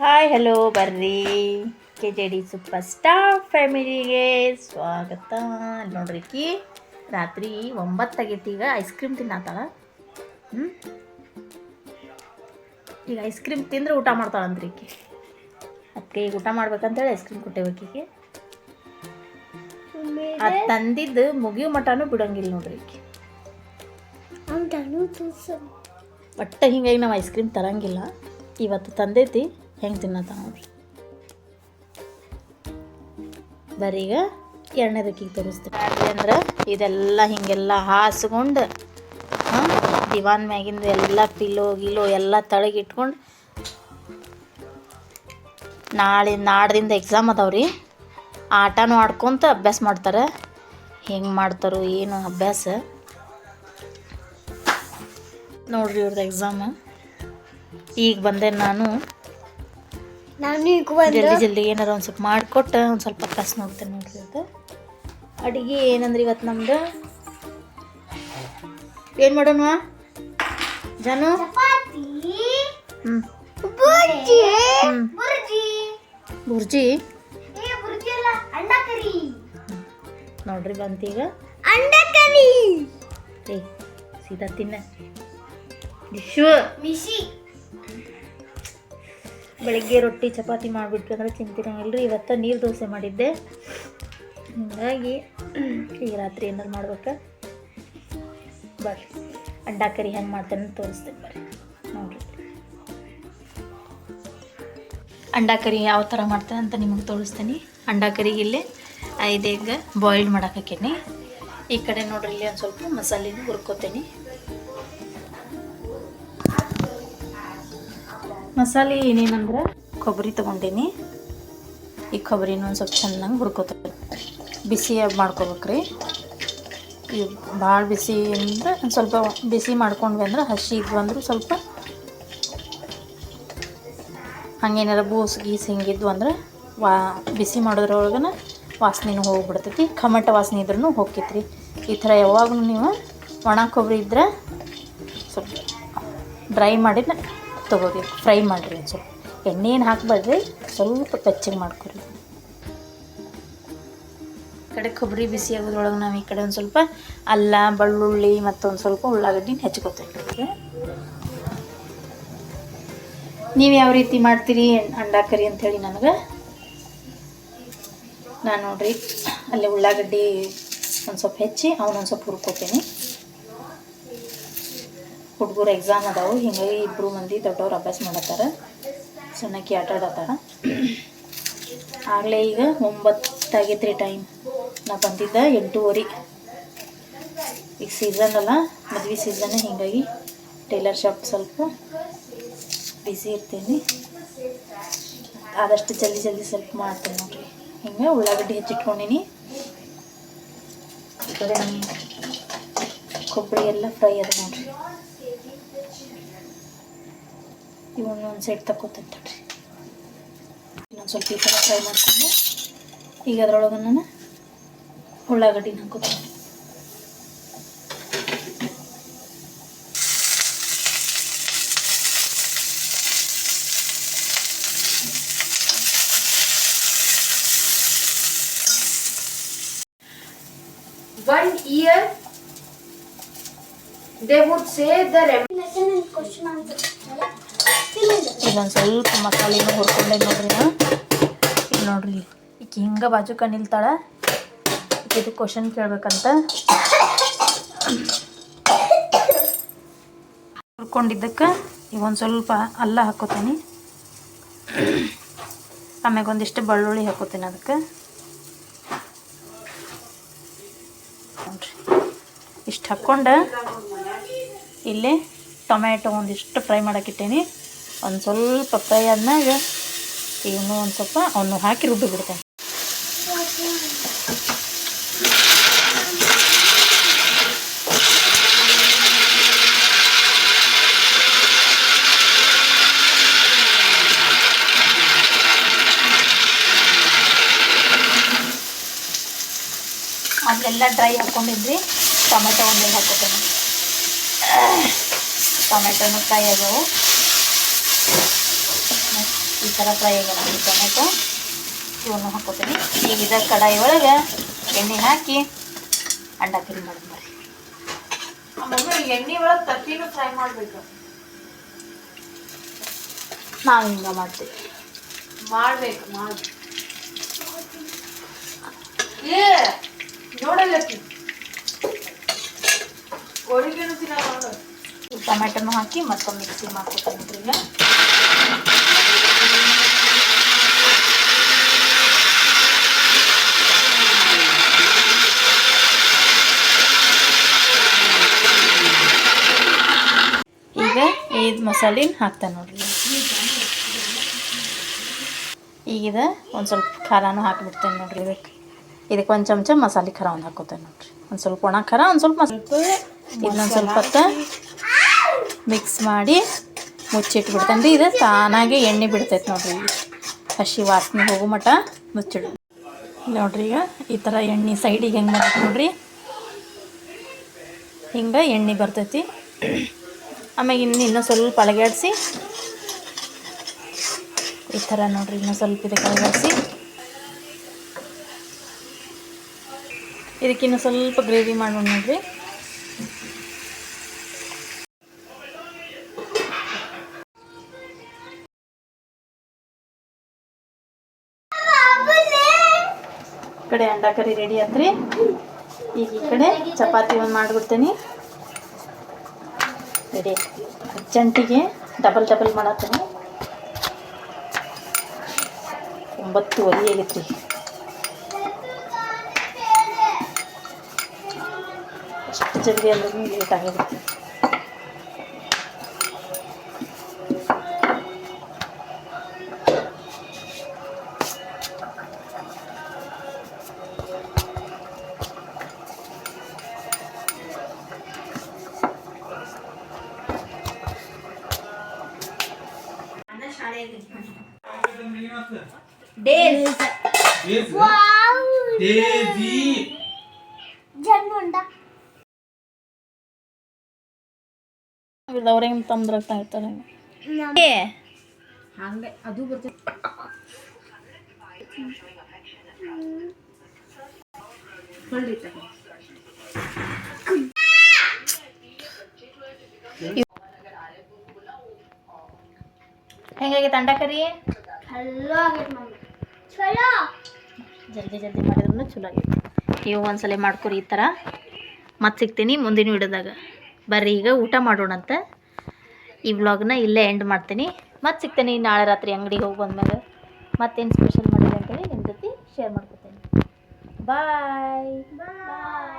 Hi hello ಬರ್ರಿ. K J D super star ಫ್ಯಾಮಿಲಿಗೆ ಸ್ವಾಗತ. ನೋಡ್ರಿ ಕಿ ರಾತ್ರಿ ಒಂಬತ್ತಾಗೈತಿ ಈಗ ಐಸ್ ಕ್ರೀಮ್ ತಿನ್ನತ್ತಾಳ ಹ್ಞೂ ಈಗ ಐಸ್ ಕ್ರೀಮ್ ತಿಂದ್ರೆ ಊಟ ಮಾಡ್ತಾಳಂತ್ರಿ ಈಕಿ ಅದಕ್ಕೆ ಈಗ ಊಟ ಮಾಡ್ಬೇಕಂತೇಳಿ ಐಸ್ ಕ್ರೀಮ್ ಕೊಟ್ಟೇಬೇಕೀಗೆ ಅದು ತಂದಿದ್ದು ಮುಗಿಯೋ ಮಟನೂ ಬಿಡೋಂಗಿಲ್ಲ ನೋಡ್ರಿ ಈಕಿ ಒಟ್ಟು ಹಿಂಗಾಗಿ ನಾವು ಐಸ್ ಕ್ರೀಮ್ ತರಂಗಿಲ್ಲ. ಇವತ್ತು ತಂದೈತಿ. ಹೆಂಗೆ ತಿನ್ನತ್ತ ನೋಡ್ರಿ. ಬರೀಗ ಎರಡನೇದಕ್ಕಿಗೆ ತೋರಿಸ್ತೀವಿ ಅಂದ್ರೆ ಇದೆಲ್ಲ ಹಿಂಗೆಲ್ಲ ಹಾಸ್ಕೊಂಡು ಹಾಂ, ದಿವಾನ್ ಮ್ಯಾಗಿಂದ ಎಲ್ಲ ಪಿಲೋ ಗಿಲೋ ಎಲ್ಲ ತಳಗಿಟ್ಕೊಂಡು ನಾಳೆ, ನಾಡ್ದಿಂದ ಎಕ್ಸಾಮ್ ಅದಾವ್ರಿ. ಆಟನೂ ಆಡ್ಕೊತ ಅಭ್ಯಾಸ ಮಾಡ್ತಾರೆ. ಹೆಂಗೆ ಮಾಡ್ತಾರೋ ಏನು ಅಭ್ಯಾಸ. ನೋಡ್ರಿ ಇವ್ರದ್ದು ಎಕ್ಸಾಮ್ ಈಗ ಬಂದೆ ನಾನು ನಾನು ಈಗ ಜಲ್ದಿ ಜಲ್ದಿ ಏನಾರ ಒಂದು ಸ್ವಲ್ಪ ಮಾಡಿಕೊಟ್ಟು ಒಂದು ಸ್ವಲ್ಪ ಕಸ ನೋಡ್ತೇನೆ ನೋಡ್ರಿ ಅದು. ಅಡುಗೆ ಏನಂದ್ರೆ ಇವತ್ತು ನಮ್ದು? ಏನು ಮಾಡೋಣ? ಜಾನು? ಹ್ಞೂ ಬುರ್ಜಿ ನೋಡ್ರಿ ಬಂತೀಗ ಅಂಡ ಕರಿ. ಏ ಸೀದಾ ತಿನ್ನ. ವಿಶ್ವ ಬೆಳಿಗ್ಗೆ ರೊಟ್ಟಿ ಚಪಾತಿ ಮಾಡಿಬಿಟ್ವಿ ಅಂದ್ರೆ ರೀ ಇವತ್ತು ನೀರು ದೋಸೆ ಮಾಡಿದ್ದೆ. ಹೀಗಾಗಿ ಈಗ ರಾತ್ರಿ ಏನಾರು ಮಾಡ್ಬೇಕು? ಬರ್ರಿ ಅಂಡ ಕರಿ ಹೆಂಗೆ ಮಾಡ್ತೇನೆ ತೋರಿಸ್ತೇನೆ ಬರ್ರಿ ನೋಡಿರಿ. ಅಂಡ ಕರಿ ಯಾವ ಥರ ಮಾಡ್ತೇನೆ ಅಂತ ನಿಮಗೆ ತೋರಿಸ್ತೀನಿ. ಅಂಡ ಕರಿಗೆ ಇಲ್ಲಿ ಐದು ಎಗ್ ಬಾಯ್ಲ್ಡ್ ಮಾಡಾಕೀನಿ ಈ ಕಡೆ ನೋಡ್ರಿ, ಇಲ್ಲಿ ಒಂದು ಸ್ವಲ್ಪ ಮಸಾಲೆನೂ ಹುರ್ಕೋತೀನಿ. ಮಸಾಲೆ ಏನೇನಂದ್ರೆ? ಕೊಬ್ಬರಿ ತೊಗೊಂಡೀನಿ. ಈ ಕೊಬ್ಬರಿನ ಒಂದು ಸ್ವಲ್ಪ ಚೆನ್ನಾಗಿ ಹುರ್ಕೋತೀನಿ. ಬಿಸಿಯಾಗಿ ಮಾಡ್ಕೋಬೇಕ್ರಿ. ಈ ಭಾಳ ಬಿಸಿ ಅಂದರೆ ಒಂದು ಸ್ವಲ್ಪ ಬಿಸಿ ಮಾಡ್ಕೊಂಡ್ವಿ ಅಂದ್ರೆ ಹಸಿ ಇದ್ವು ಅಂದ್ರೆ ಸ್ವಲ್ಪ ಹಂಗೇನಾರ ಬೂಸ್ ಗೀಸ್ ಹಿಂಗಿದ್ವು ಅಂದ್ರೆ ವಾ ಬಿಸಿ ಮಾಡೋದ್ರೊಳಗನ ವಾಸನೆನೂ ಹೋಗ್ಬಿಡ್ತೈತಿ. ಖಮಟ ವಾಸನೆ ಇದ್ರೂ ಹೋಗ್ತೈತ್ರಿ. ಈ ಥರ ಯಾವಾಗಲೂ ನೀವು ಒಣ ಕೊಬ್ಬರಿ ಇದ್ರೆ ಸ್ವಲ್ಪ ಡ್ರೈ ಮಾಡಿ ತೊಗೋರಿ ಫ್ರೈ ಮಾಡಿರಿ ಒಂದು ಸ್ವಲ್ಪ ಎಣ್ಣೆ ಏನು ಹಾಕ್ಬೇಡ್ರಿ ಸ್ವಲ್ಪ ಬೆಚ್ಚಗೆ ಮಾಡ್ಕೊರಿ. ಕಡೆ ಕೊಬ್ಬರಿ ಬಿಸಿ ಆಗೋದ್ರೊಳಗೆ ನಾವು ಈ ಕಡೆ ಒಂದು ಸ್ವಲ್ಪ ಅಲ್ಲ, ಬೆಳ್ಳುಳ್ಳಿ ಮತ್ತೊಂದು ಸ್ವಲ್ಪ ಉಳ್ಳಾಗಡ್ಡಿನ ಹೆಚ್ಕೊತೀವಿ. ನೀವು ಯಾವ ರೀತಿ ಮಾಡ್ತೀರಿ ಅಂಡಾ ಕರಿ ಅಂಥೇಳಿ ನನಗೆ. ನಾನು ನೋಡ್ರಿ, ಅಲ್ಲಿ ಉಳ್ಳಾಗಡ್ಡಿ ಒಂದು ಸ್ವಲ್ಪ ಹೆಚ್ಚಿ ಅವನ್ನೊಂದು ಸ್ವಲ್ಪ ಹುರ್ಕೋತೀನಿ. ಹುಡುಗರು ಎಕ್ಸಾಮ್ ಅದಾವು. ಹಿಂಗಾಗಿ ಇಬ್ಬರು ಮಂದಿ ದೊಡ್ಡವ್ರು ಅಭ್ಯಾಸ ಮಾಡತ್ತಾರ. ಸಣ್ಣಕ್ಕಿ ಆಟ ಆಡತ್ತಾರ. ಆಗಲೇ ಈಗ ಒಂಬತ್ತಾಗೈತ್ರಿ ಟೈಮ್ ನಾ ಬಂದಿದ್ದ ಎಂಟೂವರೆ. ಈಗ ಸೀಸನ್ ಅಲ್ಲ, ಮದ್ವೆ ಸೀಸನ್ ಹಿಂಗಾಗಿ ಟೈಲರ್ ಶಾಪ್ ಸ್ವಲ್ಪ ಬಿಸಿ ಇರ್ತೀನಿ. ಆದಷ್ಟು ಜಲ್ದಿ ಜಲ್ದಿ ಸ್ವಲ್ಪ ಮಾಡ್ತೀನಿ ನೋಡ್ರಿ. ಹಿಂಗೆ ಉಳ್ಳಾಗಡ್ಡಿ ಹೆಚ್ಚಿಟ್ಕೊಂಡಿನಿ. ಕೊಬ್ಬರಿ ಎಲ್ಲ ಫ್ರೈ ಅದ ನೋಡ್ರಿ. ಇವನ್ನ ಒಂದು ಸೈಡ್ ತಕ್ಕೋತೀನಿ ತಡ್ರಿ ಇನ್ನೊಂದು ಸ್ವಲ್ಪ ಈ ಥರ ಫ್ರೈ ಮಾಡಿಕೊಂಡು ಈಗ ಅದ್ರೊಳಗೆ ನಾನು ಉಳ್ಳಾಗಡ್ಡಿ ಹಾಕೋತೀನಿ one year they would say the remedy question answer ಇದೊಂದು ಸ್ವಲ್ಪ ಮಸಾಲೆನ ಹುರ್ಕೊಂಡೆ ನೋಡ್ರಿ ನಾ ಈಗ ನೋಡ್ರಿ, ಈಕಿ ಹಿಂಗೆ ಬಾಜು ನಿಲ್ತಾಳ ಇದು ಕ್ವಶನ್ ಕೇಳ್ಬೇಕಂತ. ಹುರ್ಕೊಂಡಿದ್ದಕ್ಕೆ, ಈಗ ಒಂದು ಸ್ವಲ್ಪ ಅಲ್ಲ ಹಾಕೋತೀನಿ. ಆಮ್ಯಾಗ ಒಂದಿಷ್ಟು ಬೆಳ್ಳುಳ್ಳಿ ಹಾಕೋತೀನಿ ಅದಕ್ಕೆ. ಇಷ್ಟು ಹಾಕ್ಕೊಂಡು ಇಲ್ಲಿ ಟೊಮ್ಯಾಟೊ ಒಂದಿಷ್ಟು ಫ್ರೈ ಮಾಡಕ್ಕಿಟ್ಟೇನಿ. ಒಂದು ಸ್ವಲ್ಪ ಫ್ರೈ ಆದ್ಮೇಲೆ ಇವನು ಒಂದು ಸ್ವಲ್ಪ ಅವನು ಹಾಕಿ ರುಬ್ಬಿ ಬಿಡ್ತೇನೆ ಅದೆಲ್ಲ ಡ್ರೈ ಹಾಕ್ಕೊಂಡಿದ್ರಿ ಟೊಮೆಟೊ ಒಂದೇ ಹಾಕೋತೇನೆ ಟೊಮೆಟೊನು ಫ್ರೈ ಆಗ್ಯಾವು ಈ ಥರ ಫ್ರೈ ಆಗಲ್ಲ ಟೊಮೆಟೊ ಇವನು ಹಾಕೋತೀನಿ. ಈಗ ಇದ ಕಡಾಯಿ ಒಳಗೆ ಎಣ್ಣೆ ಹಾಕಿ ಅಂಡ ಕರಿ ಮಾಡೋದು ಬರ್ರಿ ಎಣ್ಣೆ ಒಳಗೆ ತತ್ತಿನೂ ಫ್ರೈ ಮಾಡಬೇಕು. ನಾವು ಹಿಂಗೆ ಮಾಡ್ತೀವಿ. ಮಾಡ್ಬೇಕು ಮಾಡಿ. ಏ ನೋಡಲ್ಲ ಒಳಗೇನು ತಿನ್ನ ನೋಡು. ಈ ಟೊಮೆಟೊನು ಹಾಕಿ ಮತ್ತೊಂದು ಮಿಕ್ಸಿ ಮಾಡ್ಕೊತೀನಿ ಈಗ. ಈಗ ಇದು ಮಸಾಲೆ ಹಾಕ್ತಾನೆ ನೋಡ್ರಿ. ಈಗ ಇದು ಒಂದು ಸ್ವಲ್ಪ ಖಾರನೂ ಹಾಕಿಬಿಡ್ತೇನೆ ನೋಡ್ರಿ ಇದಕ್ಕೆ. ಇದಕ್ಕೆ ಒಂದು ಚಮಚ ಮಸಾಲೆ ಖಾರ ಒಂದು ಹಾಕೋತೇನೆ ನೋಡ್ರಿ. ಒಂದು ಸ್ವಲ್ಪ ಒಣ ಖಾರ, ಒಂದು ಸ್ವಲ್ಪ ಮಸಾಲೆ ಇದನ್ನೊಂದು ಸ್ವಲ್ಪ ಮಿಕ್ಸ್ ಮಾಡಿ ಮುಚ್ಚಿಟ್ಬಿಡ್ತಂದ್ರೆ ಇದು ತಾನಾಗೆ ಎಣ್ಣೆ ಬಿಡ್ತೈತೆ ನೋಡ್ರಿ. ಹಸಿ ವಾಸನೆ ಹೋಗೋ ಮಟ್ಟ ಮುಚ್ಚಿಡು. ನೋಡ್ರಿ ಈಗ ಈ ಥರ ಎಣ್ಣೆ ಸೈಡಿಗೆ ಹೆಂಗೆ ಬರ್ತೈತೆ ನೋಡ್ರಿ. ಹಿಂಗೆ ಎಣ್ಣೆ ಬರ್ತೈತಿ. ಆಮ್ಯಾಗ ಇನ್ನು ಇನ್ನೂ ಸ್ವಲ್ಪ ಅಳಗಾಡಿಸಿ ಈ ಥರ ನೋಡ್ರಿ ಇನ್ನೂ ಸ್ವಲ್ಪ ಇದಕ್ಕೆ ಅಳಗಾಡಿಸಿ ಇದಕ್ಕಿನ್ನೂ ಸ್ವಲ್ಪ ಗ್ರೇವಿ ಮಾಡೋಣ ನೋಡ್ರಿ. ಕಡೆ ಅಂಡ ಕರಿ ರೆಡಿ ಆತ್ರಿ. ಈಗ ಈ ಕಡೆ ಚಪಾತಿ ಒಂದು ಮಾಡಿಬಿಡ್ತೀನಿ. ರೆಡಿ ಅರ್ಜೆಂಟಿಗೆ ಡಬಲ್ ಡಬಲ್ ಮಾಡತ್ತೀನಿ. ಒಂಬತ್ತುವರೆ ಆಗೈತ್ರಿ. ಅಷ್ಟು ಜಲ್ದಿ ಅಂದ್ರೆ ಲೇಟ್ ಆಗಿರುತ್ತೆ ಜನ್ನುಂಡ ಅವ್ರಿಗೆ ತಂದ್ರಾಗ್ತಾ ಇರ್ತಾರೆ ಏ. ಹಂಗೆ ಅದು ಬರ್ತೈತೆ ಹೆಂಗಾಗೈತೆ ಅಂಡಾ ಕರಿ ಚಲೋ ಆಗೈತೆ ಮಮ್ಮಿ. ಚಲೋ ಜಲ್ದಿ ಜಲ್ದಿ ಮಾಡಿದ್ರು ಚಲೋ ಆಗೈತೆ. ನೀವು ಒಂದ್ಸಲ ಮಾಡ್ಕೊರಿ ಈ ಥರ. ಮತ್ತೆ ಸಿಗ್ತೀನಿ ಮುಂದಿನ ವಿಡಿಯೋದಾಗ. ಬರ್ರಿ ಈಗ ಊಟ ಮಾಡೋಣಂತ. ಈ ವ್ಲಾಗ್ನ ಇಲ್ಲೇ ಎಂಡ್ ಮಾಡ್ತೀನಿ. ಮತ್ತೆ ಸಿಗ್ತೀನಿ ನಾಳೆ ರಾತ್ರಿ ಅಂಗಡಿಗೆ ಹೋಗಿ ಬಂದ್ಮೇಲೆ. ಮತ್ತೇನು ಸ್ಪೆಷಲ್ ಮಾಡಿದೆ ಅಂತೇಳಿ ನಿಮ್ಮ ಜೊತೆ ಶೇರ್ ಮಾಡ್ಕೊತೀನಿ. ಬಾಯ್ ಬಾಯ್